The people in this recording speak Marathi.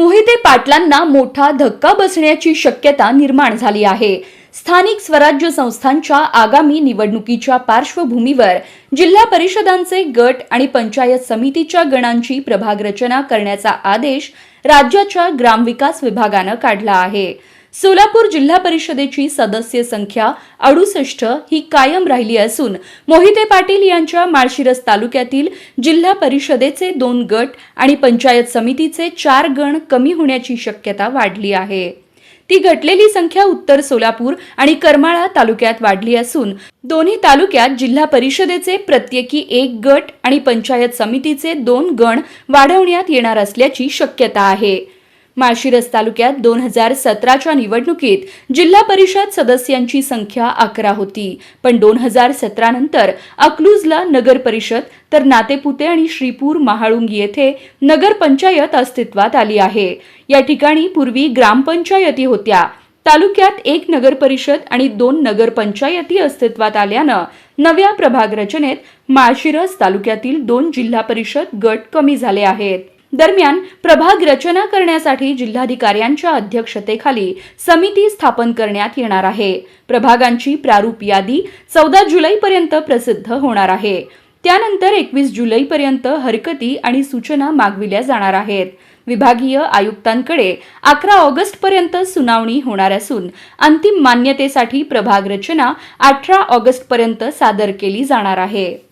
मोहिते पाटलांना मोठा धक्का बसण्याची शक्यता निर्माण झाली आहे. स्थानिक स्वराज्य संस्थांच्या आगामी निवडणुकीच्या पार्श्वभूमीवर जिल्हा परिषदांचे गट आणि पंचायत समितीच्या गणांची प्रभाग रचना करण्याचा आदेश राज्याच्या ग्रामविकास विभागानं काढला आहे. सोलापूर जिल्हा परिषदेची सदस्य संख्या अडुसष्ट ही कायम राहिली असून मोहिते पाटील यांच्या माळशिरस तालुक्यातील जिल्हा परिषदेचे दोन गट आणि पंचायत समितीचे चार गण कमी होण्याची शक्यता वाढली आहे. ती घटलेली संख्या उत्तर सोलापूर आणि करमाळा तालुक्यात वाढली असून दोन्ही तालुक्यात जिल्हा परिषदेचे प्रत्येकी एक गट आणि पंचायत समितीचे दोन गण वाढवण्यात येणार असल्याची शक्यता आहे. माळशिरस तालुक्यात दोन हजार सतराच्या निवडणुकीत जिल्हा परिषद सदस्यांची संख्या अकरा होती. पण दोन हजार सतरा नंतर अकलूजला नगर परिषद तर नातेपुते आणि श्रीपूर महाळुंग येथे नगरपंचायत अस्तित्वात आली आहे. या ठिकाणी पूर्वी ग्रामपंचायती होत्या. तालुक्यात एक नगर परिषद आणि दोन नगरपंचायती अस्तित्वात आल्यानं नव्या प्रभाग रचनेत माळशिरस तालुक्यातील दोन जिल्हा परिषद गट कमी झाले आहेत. दरम्यान प्रभाग रचना करण्यासाठी जिल्हाधिकाऱ्यांच्या अध्यक्षतेखाली समिती स्थापन करण्यात येणार आहे. प्रभागांची प्रारूप यादी चौदा जुलैपर्यंत प्रसिद्ध होणार आहे. त्यानंतर एकवीस जुलैपर्यंत हरकती आणि सूचना मागविल्या जाणार आहेत. विभागीय आयुक्तांकडे अकरा ऑगस्ट पर्यंत सुनावणी होणार असून अंतिम मान्यतेसाठी प्रभाग रचना अठरा ऑगस्ट पर्यंत सादर केली जाणार आहे.